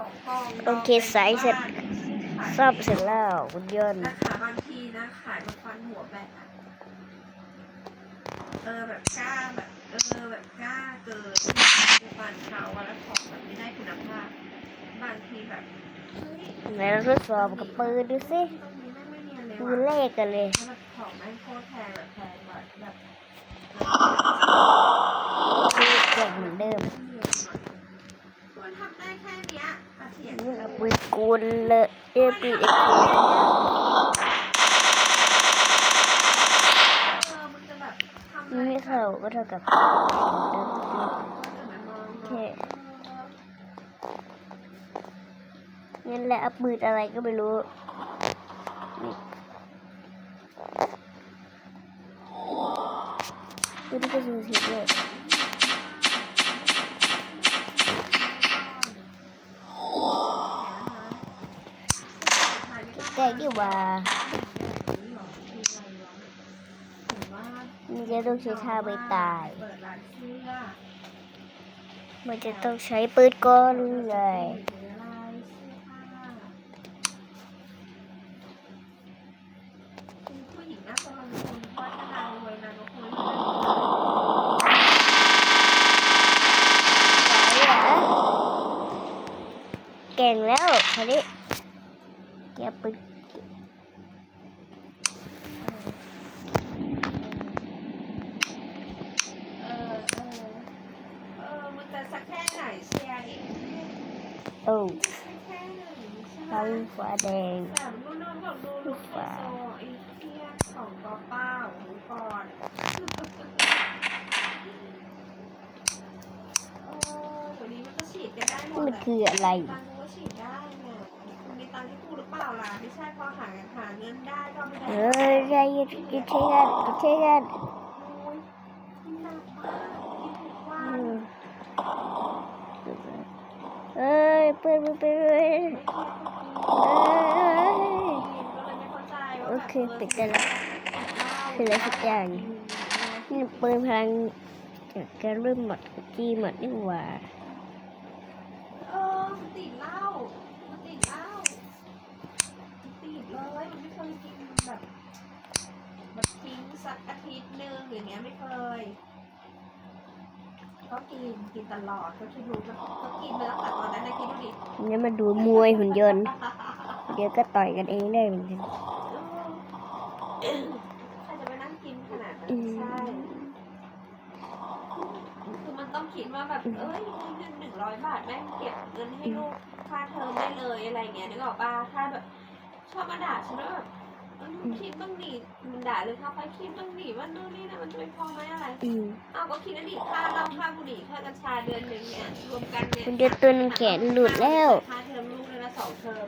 ของกองโอเคสายเสร็จซ่อมเสร็จแล้วหุ่นยนต์นะคะบางทีนะขายมาฟันหัวแบกอะเออแบบกล้าแบบเออแบบกล้าเกินไปฟันเขาอะแล้วของแบบไม่ได้คุณภาพบางทีแบบเฮ้ยไหนเราทดสอบกับปืนดูสิตรงนี้แม่งไม่เนียนเลยปืว่ะนเลขกันเลยแล้วแบบของแม่งโคตรแพงแบบแพงกว่าแบบคือเก่งเหมือนเดิมมัน ทำได้แค่เนี้ยอาเทียนนี่เอาปืนกูลเลยเอ้ยปืนเอ็กซ์เออมันจะแบบทำอะไรไม่เขาก็เท่ากับโอเคงั้นแหละเอาปืนอะไรก็ไม่รู้นี่ปืนก็สูสีเลยแก ดีกว่ามันจะต้องใช้ท่าไม่ตายเปิดร้านเสื้อมันจะต้องใช้ปืนกลเลยผู้หญิงน่าจะลงทุนเพราะถ้านางรวยนางก็ควรเก่งแล้วคราวนี้เก็บปืน เออเออเออมันจะสักแค่ไหนเชียร์อีก โอ้ สักแค่ไหนใช่ ทั้งฟ้าแดง ลูกดูลูกโซไอ้เที่ยของกอเป้าหูก่อนเออเดี๋ยวนี้มันก็ฉีดกันได้หมดมันแหละคืออะไรตังค์ก็ฉีดได้เนี่ยคุณมีตังค์ที่พูหรือเปล่าล่ะไม่ใช่พอหาหาเงินได้ก็ไม่ได้เฮ้ยใจเย็นหยุดใช้กันยุดใช้กันโอ้ยหนักมากกินทุกวัอืนเอ้ยปืนปืนปืนปืนไม่เครียด ก็กินก็เลยไม่เข้าใจว่าโอเคปิดได้แล้วคืออะไรสักอย่างนี่ปืนพลังจากการเริ่มหมดจีหมดนี่หว่าเออมันติดเหล้ามันติดเหล้าติดเลยมันไม่เคยกินแบบแบบทิ้งสักอาทิตย์หนึ่งอย่างเงี้ยไม่เคย ก็กินกินตลอดก็คิดดูมันก็กินมาตั้งแต่ตอนนั้นนะคิดดูดิเนี่ยมาดูมวยหุ่นยนต์ เดี๋ยวก็ต่อยกันเองได้เหมือนกันเออใครจะไปนั่งกินขนาดนั้นอืมใช่คือมันต้องคิดว่าแบบเอ้ยเงินหนึ่งร้อยบาทแม่งเก็บเงินให้ลูกค่าเทอมได้เลยอะไรเงี้ยนึกออกปะถ้าแบบชอบมาด่าฉันว่าแบบเออ คิดบ้างดิมันด่าเลยค่ะไปคิดบ้างดิว่านู่นนี่นะมันจะไปพอไหมอะไรอืมเอาก็คิดนะดิค่าเหล้าค่าบุหรี่ค่ากัญชาเดือนหนึ่งเนี่ยรวมกันเนี่ยหุ่นยนต์ตัวนึงแขนหลุดแล้วค่าเทอมลูกเลยละสองเทอม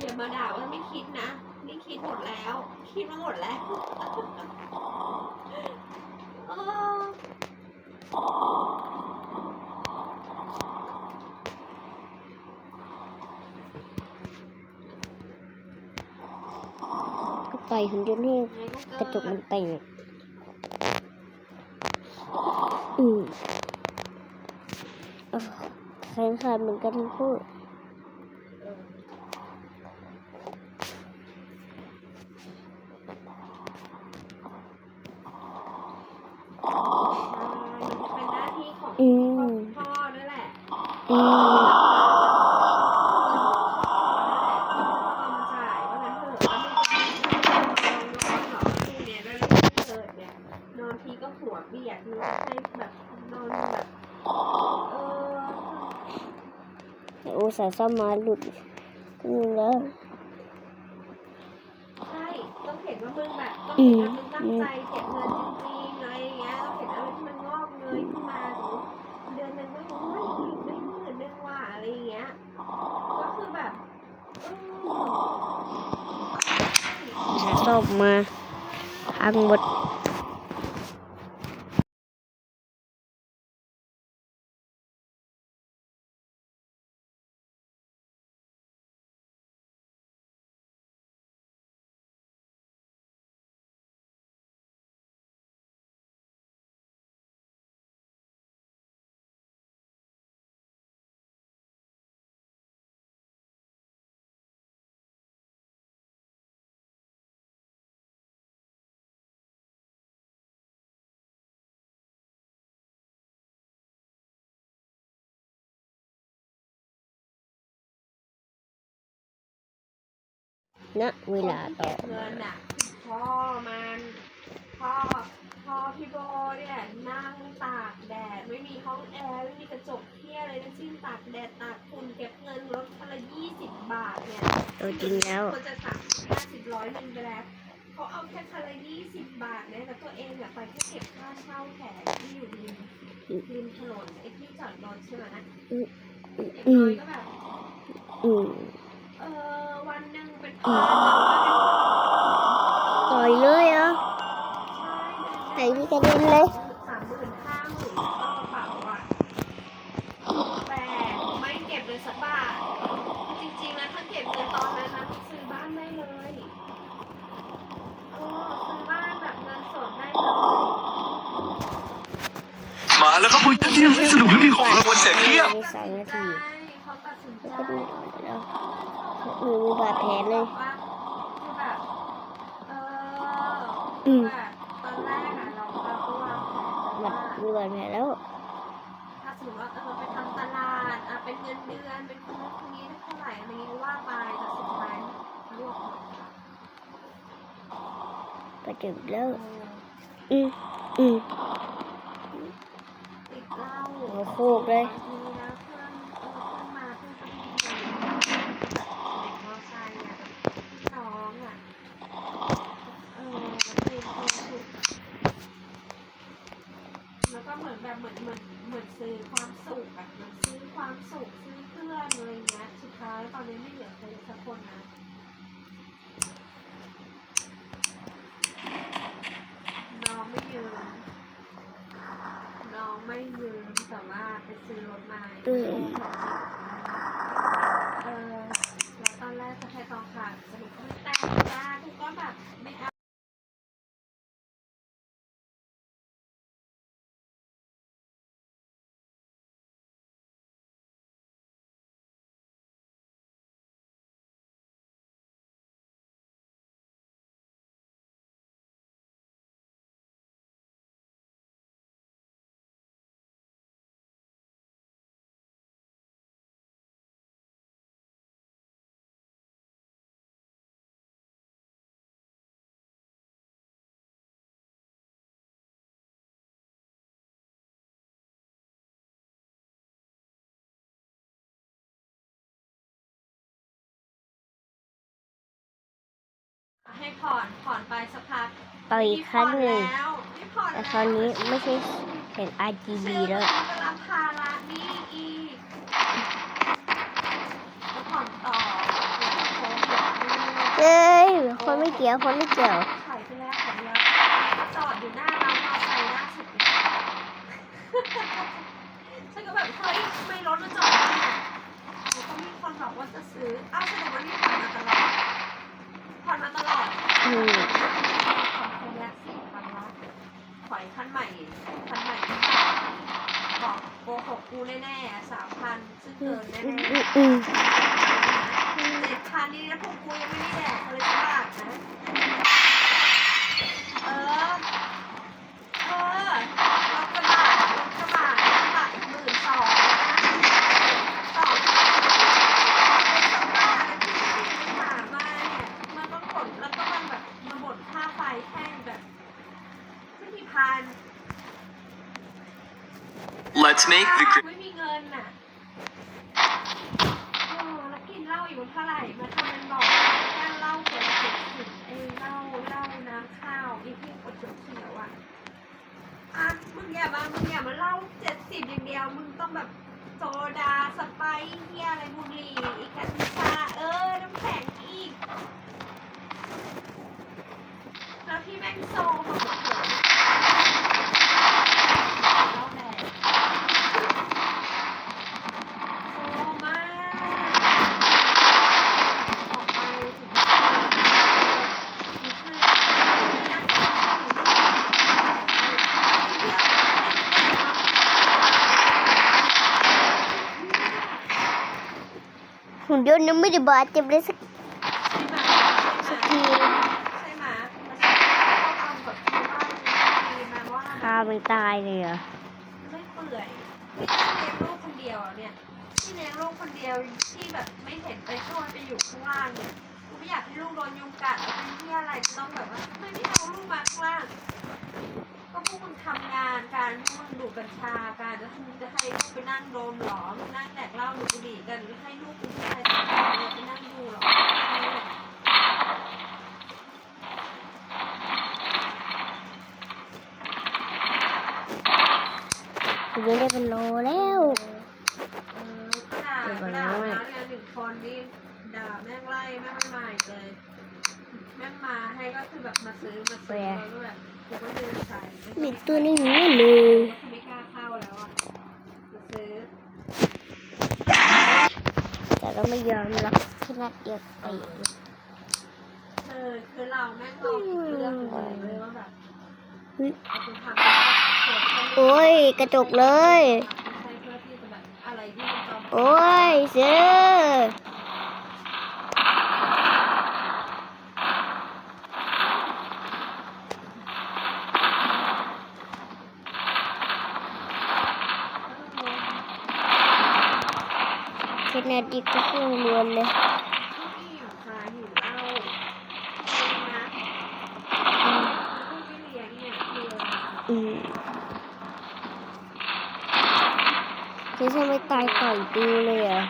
อย่ามาด่าว่าไม่คิดนะนี่คิดหมดแล้ว คิดมาหมดแล้วเออ ก็ ต่อยหุ่นยนต์ให้กระจกมันแตกอืมอะแขนขาดเหมือนกันทั้งคู่ เป็นหน้าที่ของ อืม พ่อด้วยแหละ อืม เอามาจ่ายว่างั้นเถอะแล้วมันจะมีนอนหรอคู่เนี่ยด้วยเกิดเนี่ยนอนทีก็หัว เบียดนอนให้แบบนอนแบบเอออุตส่าห์ซ่อมมาหลุดนี่แล้วใช่ต้องเห็นว่ามึงแบบต้องเห็นว่ามึงตั้งใจเก็บเงินจริงๆอะไรอย่างเงี้ยต้องเห็นอะไรที่มันงอกเงยขึ้นมาสมมติเดือนหนึงไม่โอ้ยได้หมื่นหนึงว่ะอะไรอย่างเงี้ยก็คือแบบเอออุตส่าห์ซ่อมมาพังหมด ณเวลาต่อเงินอะพ่อมันพ่อพ่อพี่โบเนี่ยนั่งตากแดด ไม่มีห้องแอร์ไม่มีกระจกเที่ยอะไรทั้งสิ้นตากแดดตากฝุ่นเก็บเงินรถคนละยี่สิบบาทเนี่ยตัวจริงแล้วควรจะสามห้าสิบร้อยหนึ่งไปแล้วเขาเอาแค่คนละยี่สิบบาทเนี่ยแล้วตัวเองอะไปแค่เก็บค่าเช่าแขกที่อยู่ริมริมถนนไอ้ที่จอดรถใช่ไหมนะอืมอย่างอืน้อมยก็แบบอืม เออวันหนึ่งเป็นอืพัมนอะว่าเป็นปล่อยเลยเหรอะใช่ไหนมีกระเด็นเลย สามหมื่นห้าหมื่นต่อกระเป๋าอะแต่ไม่เก็บเลยสักบาทจริงๆแล้วถ้าเก็บเงินตอนนั้นนะซื้อบ้านได้เลยเออซื้อบ้านแบบเงินสดได้เลยมาแล้วครับคุณที่สนุกและมีของรางวัลแจกเพียบในสามนาทีเขาตัดสินใจก็ มีแล้วมือมีบาดแผลเลยว่าคือแบบเอออืมแบบตอนแรกอะเราเราก็วางแผนหมว่าดมีบาดแผลแล้วถ้าสมมติว่าเออไปทำตลาดอะเป็นเงินเดือนเป็นคนนั้นคนนี้ได้เท่าไหร่อะไรนี้ว่าไปแต่สุดท้ายรวบหมดค่ะก็เจ็บแล้วเอออืมอืมติดเหล้าหัวโคกเลย มีนะเพื่อนเออเพื่อนมาเพื่อนก็มีแบบเด็กมอไซค์อะแบบน้องอะเออคือคือแล้วก็เหมือนแบบเหมือนเหมือนเหมือนซื้อความสุขอะเหมือนซื้อความสุขซื้อเพื่อนอะไรเงี้ยสุดท้ายตอนนี้ไม่เหลือใครสักคนนะน้องไม่ยืมน้องไม่ยืมแต่ว่าไปซื้อรถมา อืม เออแล้วตอนแรกจะให้ตองขาดสรุปก็ไม่แต่งจ้ากูก็แบบไม่เอา ให้ผ่อนผ่อนไปสักพักต่ออีกครั้งหนึ่งพี่ผ่อนแล้วพี่ผ่อนแต่คราวนี้ไม่ใช่เห็น RGB แล้วซื้อมารับภาระหนี่อีกแล้วผ่อนต่อแล้วโค้งแบบนี้เอ้ยคนไม่เกี่ยวคนไม่เกี่ยวขายไปแล้วขายไปแล้วจอดอยู่หน้าร้านมอไซค์หน้าสุดเลยฉันก็แบบเฮ้ยทำไมรถมันจอดอยู่เนี่ยแล้วก็มีคนบอกว่าจะซื้อ อ้าวแสดงว่านี่ผ่อนมาตลอดผ่อนมาตลอด อืมขอคนละสี่พันละขอยคันใหม่คันใหม่บอกโกหกกูแน่ๆสามพันซึ่งเกินแน่ๆ เนี่ย่ามามึงอย่ามาเล่าเจ็ดสิบอย่างเดียว มึงต้องแบบโซดาสไปซ์เฮียอะไรบุหรี่อีกกัญชาเออ น้ำแข็งอีก แล้วพี่แม่งโซมาหมดเหล้าแดง โอ้มากออกไปถึงมีเพื่อนมีนักข่าวอยู่ด้วย หุ่นยนต์ยังไม่ได้บาดเจ็บเลยสักใช่ไหมสักทีใช่ไหมแล้วฉันก็เอาแบบที่บ้านมีมาว่าคามันตายเลยเหรอไม่เปื่อยที่เลี้ยงลูกคนเดียวอะเนี่ยที่เลี้ยงลูกคนเดียวที่แบบไม่เห็นไปช่วยไปอยู่ข้างล่างเนี่ยกูไม่ไม่อยากให้ลูกโดนยุงกัดเป็นที่อะไรจะต้องแบบว่าทำไมไม่เอาลูกมาข้างล่าง ก็พวกมึงทำงานการพวกมึงดูดกัญชาการแล้วมึงจะให้ลูกไปนั่งโดมหรอมึงนั่งแดกเหล้าดูดบุหรี่กันให้ลูกเป็นผู้ชายสองคนไปนั่งดูหรอคุณยังได้เป็นโลแล้วเออด่าด่าแล้วเนี่ยหนึ่งคนนี่ด่าแม่งไล่แม่งไม่มาอีกเลยแม่งมาให้ก็คือแบบมาซื้อมาซื้อแล้วก็แบบกูก็ เดินใส่มีตัวนี้อยู่เลยไม่กล้าเข้าแล้วอะมาซื้อแต่ก็ไม่ยอมรับแค่นัดเดียวไปเออคือเราแม่งลองเลือกเลยเลยว่าแบบเฮ้ยเอาไปทำโอ้ยกระจกเลยใช่เพื่อที่จะแบบอะไรที่มันจอมโอ้ยเสือ แค่นัดเดียวก็คงรวนเลยที่อยู่คาหิวเหล้านะลูกไม่เลี้ยงเนี่ยคืออืมจะทำไมตายต่อยดูเลยอะ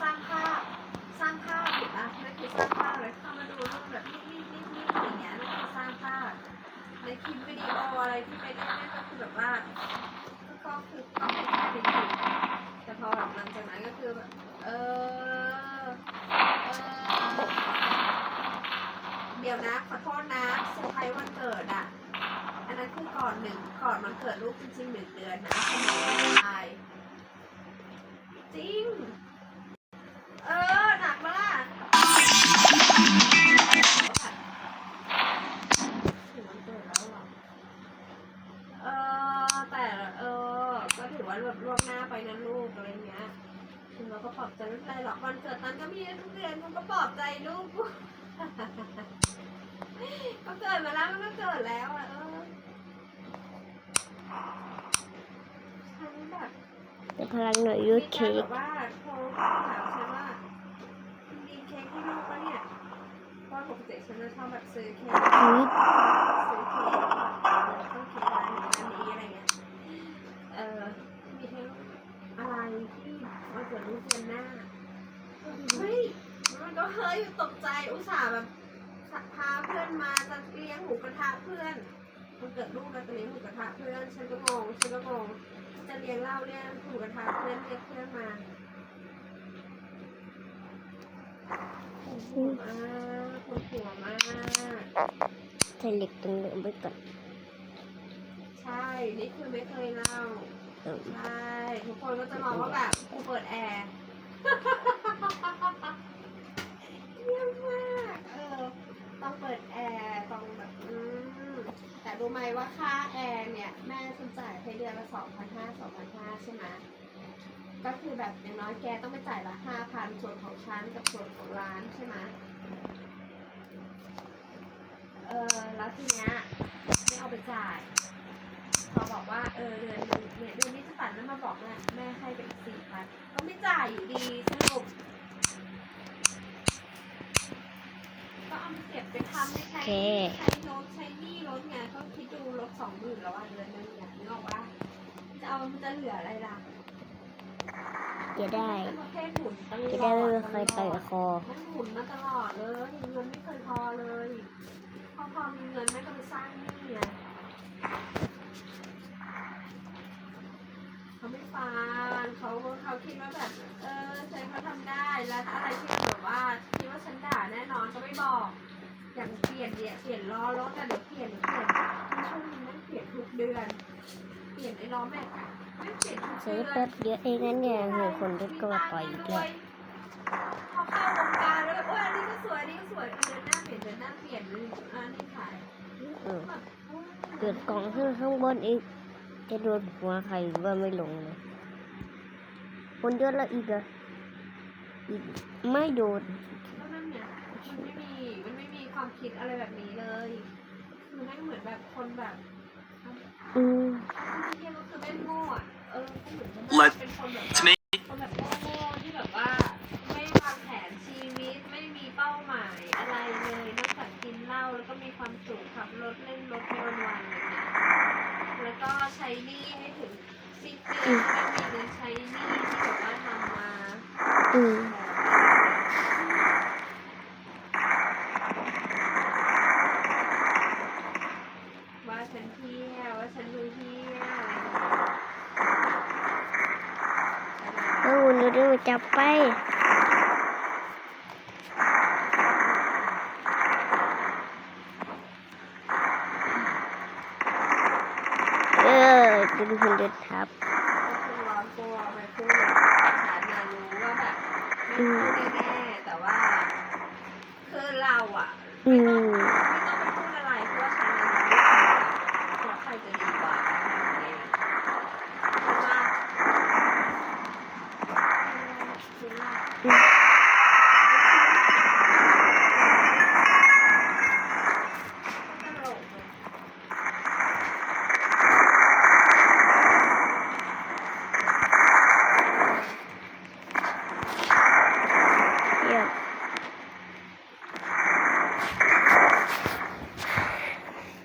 สร้างภาพสร้างภาพถูกปะนั่นคือสร้างภาพเลยเข้ามาดูรูปแบบนิ่งๆๆๆอย่างเงี้ยนั่นคือสร้างภาพในคลิปวิดีโออะไรที่ไปเล่นนั่นก็คือแบบว่าก็คือก็ไม่ใช่เป็นจริงแต่ พอแบบหลังจากนั้นก็คือแบบเออเออเดี๋ยวนะขอโทษนะเซอร์ไพรส์วันเกิดอะ อันนั้นคือก่อนหนึ่งก่อนมันเกิดลูกจริงๆหนึ่งเดือนนะทำไมไม่ตายจริง เออ หนักมาล่ะถึงวันเกิดแล้วเหรอ เออ แต่เออ ก็ถือว่าแบบล่วงหน้าไปนะลูกอะไรเงี้ยถึงเราก็ปลอบใจไม่เป็นไรหรอกวันเกิดตันก็มีทุกเดือนมันก็ปลอบใจลูก ก็เกิดมาแล้วมันก็เกิ ดแล้วอะเออฉันแบบแต่พลังหน่อยยูเค้กแบบว่าโทรถามฉันว่ามีเค้กให้ลูกปะเนี่ยเพราะปกติฉันจะชอบแบบซื้อเค้กอุ๊ยซื้อเค้กแบบต้องเค้กร้านนี้ร้านนี้อะไรเงี้ย เออมีเค้กอะไรที่วันเกิดลูกเดือนหน้า เฮ้ย มันก็เฮ้ยตกใจอุตส่าห์แบบพาเพื่อนมาจะเลี้ยงห มูกระทะเพื่อนมันเกิดลูกเราจะเลี้ยงหมูกระทะเพื่อนฉันก็งงฉันก็งงจะเลี้ยงเหล้าเลี้ยงหมูกระทะเพื่อนเรียกเพื่อนมาปวดหัวมากปวดหัวมากใส่เหล็กตรงนี้ไปก่อนใช่นี่คือไม่เคยเล่าเออใช่ทุกคนก็จะมองว่าแบบกูเปิดแอร์ เยี่ยมมาก เออ ต้องเปิดแอร์ต้องแบบอืมแต่ รู้ไหมว่าค่าแอร์เนี่ย แม่ฉันจ่ายให้เดือนละสองพันห้าสองพันห้าใช่ไหมก็คือแบบอย่างน้อยแกต้องไปจ่ายละห้าพันส่วนของฉันกับส่วนของร้านใช่ไหมเออแล้วทีเนี้ยไม่เอาไปจ่าย พอบอกว่าเออเดือนนึงเนี่ยเดือนนี้จะตัดแล้วมาบอกแม่แม่ให้ไปอีกสี่พันก็ไม่จ่ายอยู่ดีสรุปก็เอามาเก็บไปทำให้ใช้ใช้รถใช้หนี้รถไงก็คิดดูรถ สองหมื่นแล้วอะเดือนนึงเนี่ยนึกออกว่าจะเอามันจะเหลืออะไรล่ะจะได้ประเภทหมุนตลอดจะได้ไม่มีใครต่อยคอมันหมุนมาตลอดเลยเงินไม่เคยพอเลยพอพอมีเงินแม่ก็ไปสร้างหนี้ไงเขาไม่ฟังเขาเขาคิดว่าแบบ เออฉันเขาทำได้แล้วอะไรที่แบบว่าคิดว่าฉันด่าแน่นอนก็ไม่บอก อย่างเปลี่ยนเนี่ยเปลี่ยนล้อรถอะเดี๋ยวเปลี่ยนเปลี่ยนในช่วงนี้มันเปลี่ยนทุกเดือน เปลี่ยนไอ้ล้อแม็กอะไม่เปลี่ยนทุกเดืออนแป๊บเดียวเองนั่นเนี่ยเหนื่อยคนที่ก็มาต่อยอีกแล้วพอเข้าวงการแล้วแบบโอ้ยอันนี้ก็สวยอันนี้ก็สวยเดือนหน้าเปลี่ยนเดือนหน้าเปลี่ยนอันนี้ขายเออแบบโอ๊ยเกิดกล่องขึ้นข้างบนอีก จะโดนหัวใครว่าไม่ลงเลยคนเยอะแล้วอีกออีกไม่โดน ความคิดอะไรแบบนี้เลยคือแม่งเหมือนแบบคนแบบอืมเรียกว่าคือแม่งโง่อะเออก็เหมือนแบบเป็นคนแบบคนแบบโง่ๆที่แบบว่าไม่วางแผนชีวิตไม่มีเป้าหมายอะไรเลยนอกจากกินเหล้าแล้วก็มีความสุขขับรถเล่นรถใวันๆอะไรเงี้ยแล้วก็ใช้หนี้ให้ถึงสิ้นเดือนไม่มี จะดูหุ่นยนต์ทับก็คือร้อนตัวไปพูดฉันน่ะรู้ว่าแบบไม่พูดแน่ๆแต่ว่าคือเราอะอืไม่ต้อง ม ไม่ต้องไปพูดอะไรเพราะว่าฉันน่ะรู้ว่าใครจะดีกว่าอะไรอย่างเงี้ยเพราะว่าคือว่า อืม ตลกอะ เยี่ยม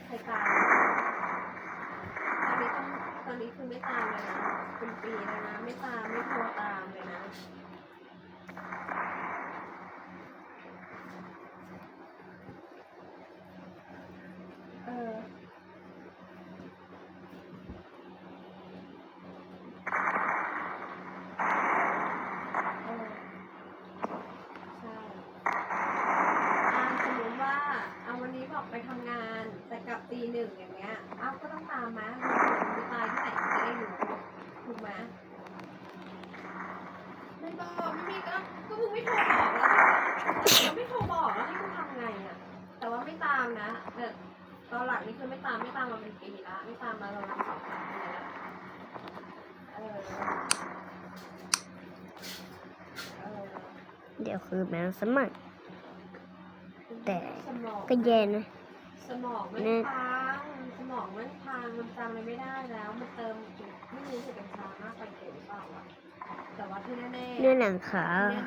ใครตามตอนนี้ต้องตอนนี้คือไม่ตามเลยนะเป็นปีแล้วนะ ไม่ตามไม่โทรตามเลยนะ เออ เออ ใช่ อ่าสมมติว่าเอาวันนี้บอกไปทำงาน แต่กลับตีหนึ่งอย่างเงี้ยอ้าวก็ต้องตามมามันจะตายที่ไหนจะได้รู้ถูกไหมไม่บอกไม่มีก็ก็มึงไม่โทรบอกแล้วไม่โทรบอกแล้วให้กูทำไงอะ แต่ว่าไม่ตามนะแต่ตอนหลังนี่คือไม่ตามไม่ตามมาเป็นปีละไม่ตามมาเราสองสามปีละเออเออ เดี๋ยวคือแมวสมัครแต่สมองก็แย่นะสมองมันเนี่ยพังสมองมันพังมันจำอะไรไม่ได้แล้ว มันเติมจุดไม่รู้สึกเป็นชามากไปเกินหรือเปล่าอะแต่ว่าที่แน่ๆเนื้อหนังขา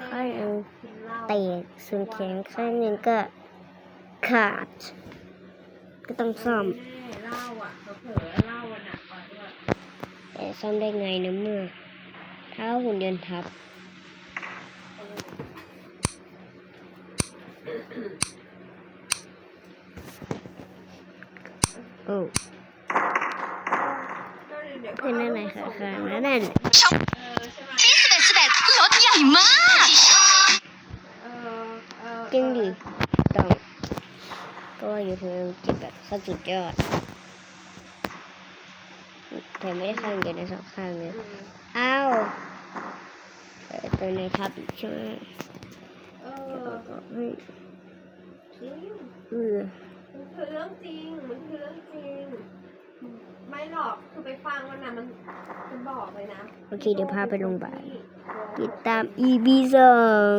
ข้างหนึงกินเหล้าแตกส่วนแขนข้างหนึงก็ขาด ก็ต้องซ่อมแน่ๆเหล้าอะเผลอๆเหล้าอะหนักกว่าด้วยแต่ซ่อมได้ไงนะเมื่อ เท้าหุ่นยนต์ทับ โอ้ก็เดี๋ยวๆก็เป็นอะไรคะคะนั่นน่ะเออใช่ไหมที่สิบเอ็ดสิบเอ็ดรถใหญ่มากเออเออจริงดิต้องก็ว่าอยู่เพิ่มจิตแบบเขาสุดยอดแต่ไม่ได้ข้างเดียวนะสองข้างเลยอืมอ้าวเออตัวในทับอีกใช่ไหมเอแล้วอก็เฮ้ยจริง เออมันคือเรื่องจริง มันคือเรื่องจริง ไม่หรอก คือไปฟังมันนะมันมันบอกเลยนะ โอเค เดี๋ยวพาไปโรงพยาบาลติดตาม EP สอง